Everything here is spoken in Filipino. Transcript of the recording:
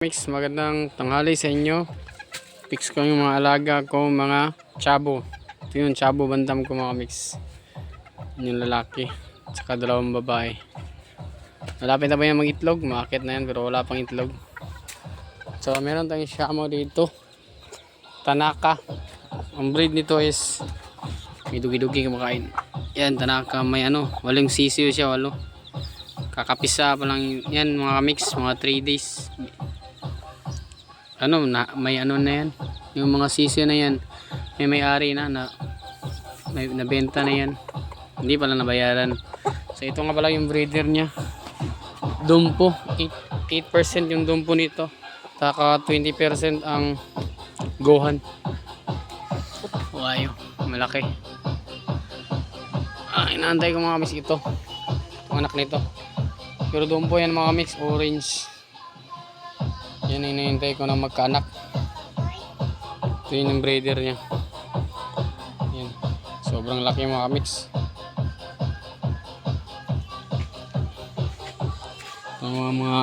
Mix, magandang tanghali sa inyo. Fix ko yung mga alaga ko, mga chabo. Ito yung chabo bantam ko mga mix. Yun yung lalaki. Tsaka dalawang babae. Malapit na ba yan mag-itlog? Makakit na yan pero wala pang itlog. So meron tayong shamo dito. Tanaka. Ang breed nito is may dugi-dugi kumakain. Yan, Tanaka. May ano, walang sisiyo siya, walo. Kakapisa pa lang yan mga mix, mga 3 days ano na may ano na yan? Yung mga sisyo na yan. May may-ari na na may nabenta na yan. Hindi pala nabayaran. So ito nga pala yung breeder niya. Dumpo. 8%, 8% yung dumpo nito. Taka 20% ang gohan. Wow malaki. Ah, inaantay ko mga mix ito. Anak nito. Pero dumpo yan mga mix orange yan hinihintay ko na magkaanak. Ito yun yung breeder niya. Yan. Sobrang laki mga mix. Ito mga, mga